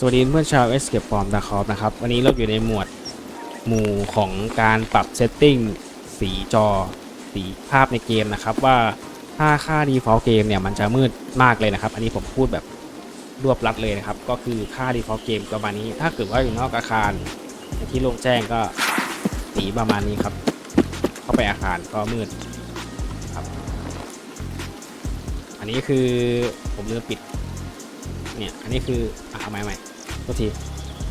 สวัสดีเพื่อนชาว Escape from Tarkov นะครับ วันนี้เราอยู่ในหมวดหมู่ของการปรับเซตติ้งสีจอ สีภาพในเกมนะครับ ว่าถ้าค่า default เกมเนี่ยมันจะมืดมากเลยนะครับ อันนี้ผมพูดแบบรวบรัดเลยนะครับ ก็คือค่า default เกมประมาณนี้ ถ้าเกิดว่าอยู่นอกอาคารที่โล่งแจ้งก็สีประมาณนี้ครับ เข้าไปอาคารก็มืดครับ อันนี้คือผมลืมปิดเนี่ย อันนี้คืออะเอาใหม่ใหม่ ตัวที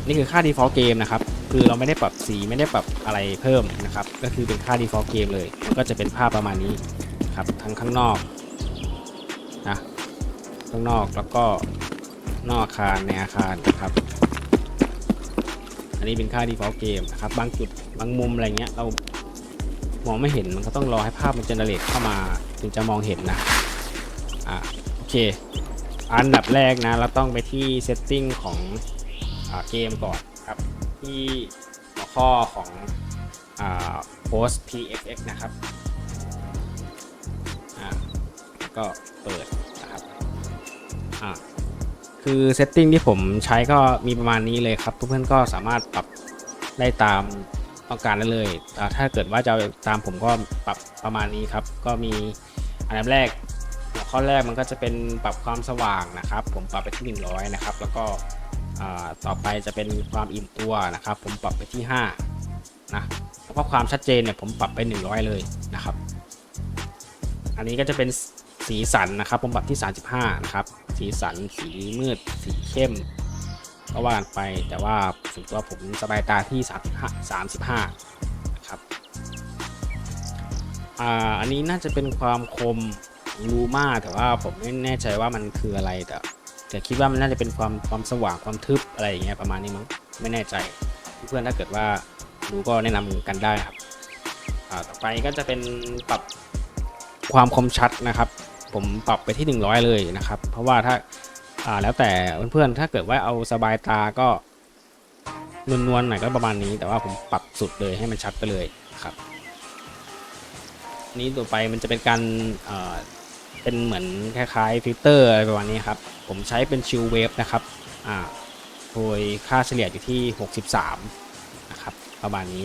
นี่คือค่า default เกมนะครับ คือเราไม่ได้ปรับสีไม่ได้ปรับอะไรเพิ่มนะครับ ก็คือเป็นค่า default เกมเลย ก็จะเป็นภาพประมาณนี้ครับ ทั้งข้างนอกนะข้างนอกแล้วก็นอกอาคารในอาคารนะครับ อันนี้เป็นค่า default เกมนะครับ บางจุดบางมุมอะไรเงี้ยเรามองไม่เห็นมันก็ต้องรอให้ภาพมันเจเนเรตเข้ามาถึงจะมองเห็นนะอะโอเค อันดับแรกนะ เราต้องไปที่ setting ของ เกมก่อนครับที่หัวข้อของอา post pxx นะครับก็เปิดนะครับคือ setting ที่ผมใช้ก็มีประมาณนี้เลยครับ ทุกเพื่อนก็สามารถปรับได้ตามต้องการได้เลย ถ้าเกิดว่าจะตามผมก็ปรับประมาณนี้ครับ ก็มีอันดับแรกหัวข้อแรกมันก็จะเป็นปรับความสว่างนะครับ ผมปรับไปที่ 100 นะครับ แล้วก็ ต่อไปจะเป็นความอิ่มตัวนะครับ ผมปรับไปที่ 5 นะแล้วก็ความชัดเจนเนี่ยผมปรับไป 100 เลยนะครับ อันนี้ก็จะเป็นสีสันนะครับ ผมปรับที่ 35 นะครับ สีสัน สีมืด สีเข้มก็ว่ากันไปแต่ว่าส่วนตัวผมสบายตาที่ 35 35นะครับอ่าอันนี้น่าจะเป็นความคมรูมาแต่ว่าผมไม่แน่ใจว่ามันคืออะไรแต่ แต่คิดว่ามันน่าจะเป็นความความสว่างความทึบอะไรอย่างเงี้ยประมาณนี้มั้งไม่แน่ใจ เพื่อนๆถ้าเกิดว่ารู้ก็แนะนำกันได้ครับต่อไปก็จะเป็นปรับความคมชัดนะครับ ผมปรับไปที่ 100 เลยนะครับ เพราะว่าถ้าาแล้วแต่เพื่อนๆถ้าเกิดว่าเอาสบายตาก็นวลๆหน่อยก็ประมาณนี้ แต่ว่าผมปรับสุดเลยให้มันชัดไปเลยครับนี้ต่อไปมันจะเป็นการ เป็นเหมือนคล้ายๆฟิลเตอร์อะไรประมาณนี้ครับ ผมใช้เป็นชิลเวฟนะครับอ่าโดยค่าเฉลี่ยอยู่ที่ 63 นะครับ ประมาณนี้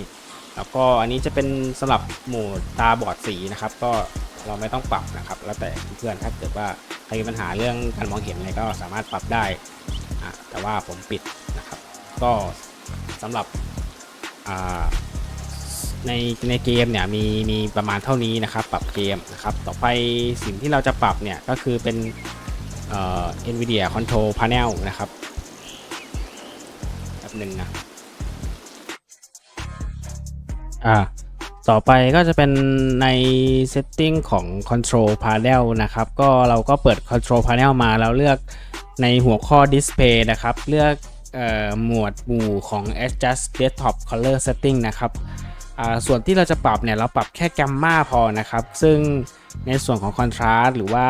แล้วก็อันนี้จะเป็นสำหรับโหมดตาบอดสีนะครับ ก็เราไม่ต้องปรับนะครับ แล้วแต่เพื่อนถ้าเกิดว่าใครมีปัญหาเรื่องการมองเห็นอะไรก็สามารถปรับได้อ่าแต่ว่าผมปิดนะครับ ก็สำหรับอ่า ในในเกมเนี่ยมีมีประมาณเท่านี้นะครับ ปรับเกมนะครับต่อไปสิ่งที่เราจะปรับเนี่ยก็คือเป็นเอ่อ NVIDIA Control Panel นะครับแป๊บหนึ่งนะอ่าต่อไปก็จะเป็นใน setting ของ Control Panel นะครับ ก็เราก็เปิด Control Panel มาแล้วเลือกในหัวข้อ Display นะครับ เลือกออหมวดหมู่ของ Adjust Desktop Color Setting นะครับ ส่วนที่เราจะปรับเนี่ยเราปรับแค่แกมมาพอนะครับ ซึ่งในส่วนของคอนทราสต์หรือว่า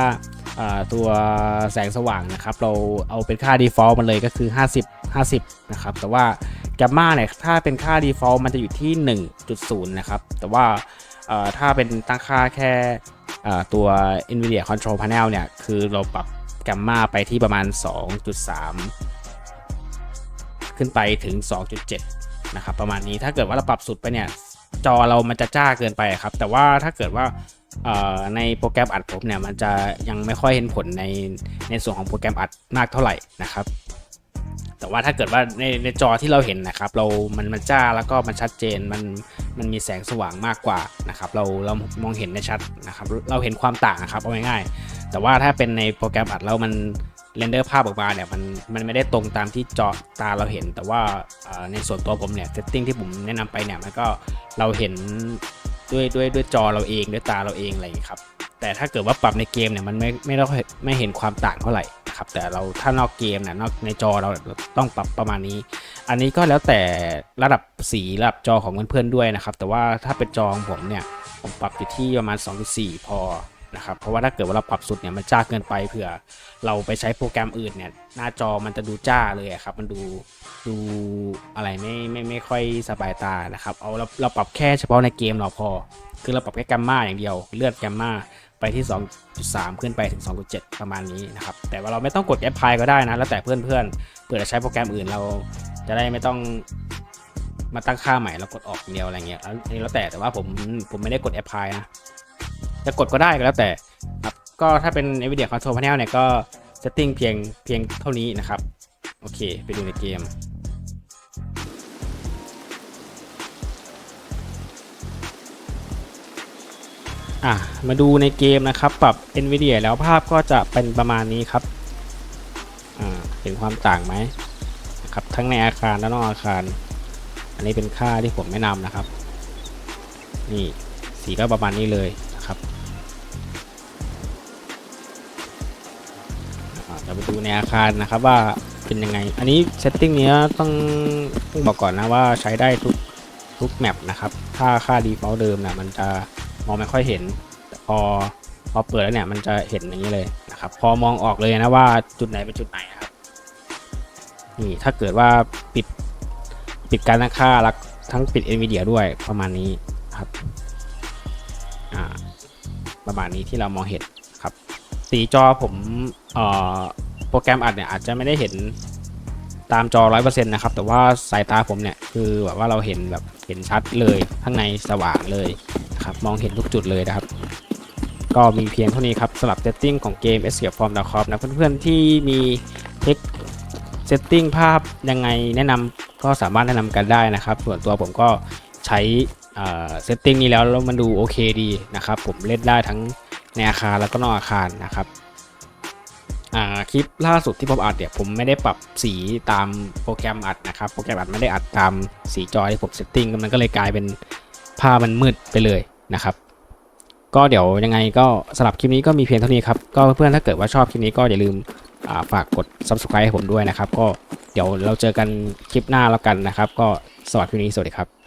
ตัวแสงสว่างนะครับ เราเอาเป็นค่า default มันเลยก็คือ 50 50 นะครับ แต่ว่าแกมมาเนี่ยถ้าเป็นค่า default มันจะอยู่ที่ 1.0 นะครับ แต่ว่าถ้าเป็นตั้งค่าแค่ตัว NVIDIA Control Panel เนี่ย คือเราปรับแกมมาไปที่ประมาณ 2.3 ขึ้นไปถึง 2.7 นะครับ ประมาณนี้ถ้าเกิดว่าเราปรับสุดไปเนี่ย จอเรามันจะจ้าเกินไปครับ แต่ว่าถ้าเกิดว่าในโปรแกรมอัดผมเนี่ยมันจะยังไม่ค่อยเห็นผลในในส่วนของโปรแกรมอัดมากเท่าไหร่นะครับแต่ว่าถ้าเกิดว่าในในจอที่เราเห็นนะครับ เรา มันมันจ้าแล้วก็มันชัดเจน มัน มันมีแสงสว่างมากกว่านะครับ เรา เรามองเห็นได้ชัดนะครับ เราเห็นความต่างนะครับ เอาง่ายๆแต่ว่าถ้าเป็นในโปรแกรมอัดแล้วมัน เรนเดอร์ภาพออกมาเนี่ยมันมันไม่ได้ตรงตามที่จอตาเราเห็น แต่ว่าในส่วนตัวผมเนี่ยเซตติ้งที่ผมแนะนำไปเนี่ยมันก็เราเห็นด้วยด้วยด้วยจอเราเองด้วยตาเราเองอะไรอย่างนี้ครับแต่ถ้าเกิดว่าปรับในเกมเนี่ยมันไม่ไม่ได้ไม่เห็นความต่างเท่าไหร่ครับแต่เราถ้านอกเกมเนี่ยนอกในจอเราต้องปรับประมาณนี้ อันนี้ก็แล้วแต่ระดับสีระดับจอของเพื่อนๆด้วยนะครับแต่ว่าถ้าเป็นจอของผมเนี่ยผมปรับอยู่ที่ประมาณ 2.4 พอ นะครับ เพราะว่าถ้าเกิดว่าเราปรับสุดเนี่ยมันจ้าเกินไปเผื่อเราไปใช้โปรแกรมอื่นเนี่ยหน้าจอมันจะดูจ้าเลยครับ มันดูดูอะไรไม่ไม่ไม่ค่อยสบายตานะครับเอาเราเราปรับแค่เฉพาะในเกมเราพอ คือเราปรับแค่แกมมาอย่างเดียว เลือนแกมมาไปที่ 2.3 ขึ้นไปถึง 2.7 ประมาณนี้นะครับ แต่ว่าเราไม่ต้องกดแอปพลายก็ได้นะ แล้วแต่เพื่อนๆเผื่อจะใช้โปรแกรมอื่นเราจะได้ไม่ต้องมาตั้งค่าใหม่แล้วกดออกเดียวอะไรเงี้ยอันนี้แล้วแต่แต่ว่าผมผมไม่ได้กด apply นะ จะกดก็ได้ก็แล้วแต่ครับก็ถ้าเป็น NVIDIA Control Panel เนี่ยก็ setting เพียงเพียงเท่านี้นะครับ โอเค ไปดูในเกมอะมาดูในเกมนะครับ ปรับ NVIDIA แล้วภาพก็จะเป็นประมาณนี้ครับอ่าเห็นความต่างไหมนะครับทั้งในอาคารและนอกอาคาร อันนี้เป็นค่าที่ผมแนะนำนะครับ นี่สีก็ประมาณนี้เลย นะครับอ่าไปดูในอาคารนะครับว่าเป็นยังไง อันนี้เซตติ้งนี้ต้องต้องบอกก่อนนะว่าใช้ได้ทุกทุกแมปนะครับ ถ้าค่า default เดิมนะมันจะมองไม่ค่อยเห็นแต่พอพอเปิดแล้วเนี่ยมันจะเห็นอย่างนี้เลยนะครับ พอมองออกเลยนะว่าจุดไหนเป็นจุดไหนครับ นี่ถ้าเกิดว่าปิดปิดการตั้งค่าแล้วทั้งปิด NVIDIA ด้วยประมาณนี้ครับประมาณนี้ที่เรามองเห็นครับ สีจอผมเอ่อ โปรแกรมอัดเนี่ยอาจจะไม่ได้เห็นตามจอ100%นต์นะครับ แต่ว่าสายตาผมเนี่ยคือแบบว่าเราเห็นแบบเห็นชัดเลยข้างในสว่างเลยนะครับมองเห็นทุกจุดเลยนะครับ ก็มีเพียงเท่านี้ครับสำหรับเซตติ้งของเกม Escape from Tarkov นะเพื่อนๆที่มีเทคเซตติ้งภาพยังไงแนะนำก็สามารถแนะนำกันได้นะครับ ส่วนตัวผมก็ใช้เซตติ้งนี้แล้วแล้วมันดูโอเคดีนะครับ ผมเล่นได้ทั้งในอาคารแล้วก็นอกอาคารนะครับ คลิปล่าสุดที่ผมอัดเนี่ยผมไม่ได้ปรับสีตามโปรแกรมอัดนะครับ โปรแกรมอัดไม่ได้อัดตามสีจอที่ผมเซตติ้งมันก็เลยกลายเป็นภาพมันมืดไปเลยนะครับก็เดี๋ยวยังไงก็สำหรับคลิปนี้ก็มีเพียงเท่านี้ครับ ก็เพื่อนๆถ้าเกิดว่าชอบคลิปนี้ก็อย่าลืมาฝากกด subscribe ให้ผมด้วยนะครับ ก็เดี๋ยวเราเจอกันคลิปหน้าแล้วกันนะครับ ก็สวัสดีคลิปนี้สวัสดีครับ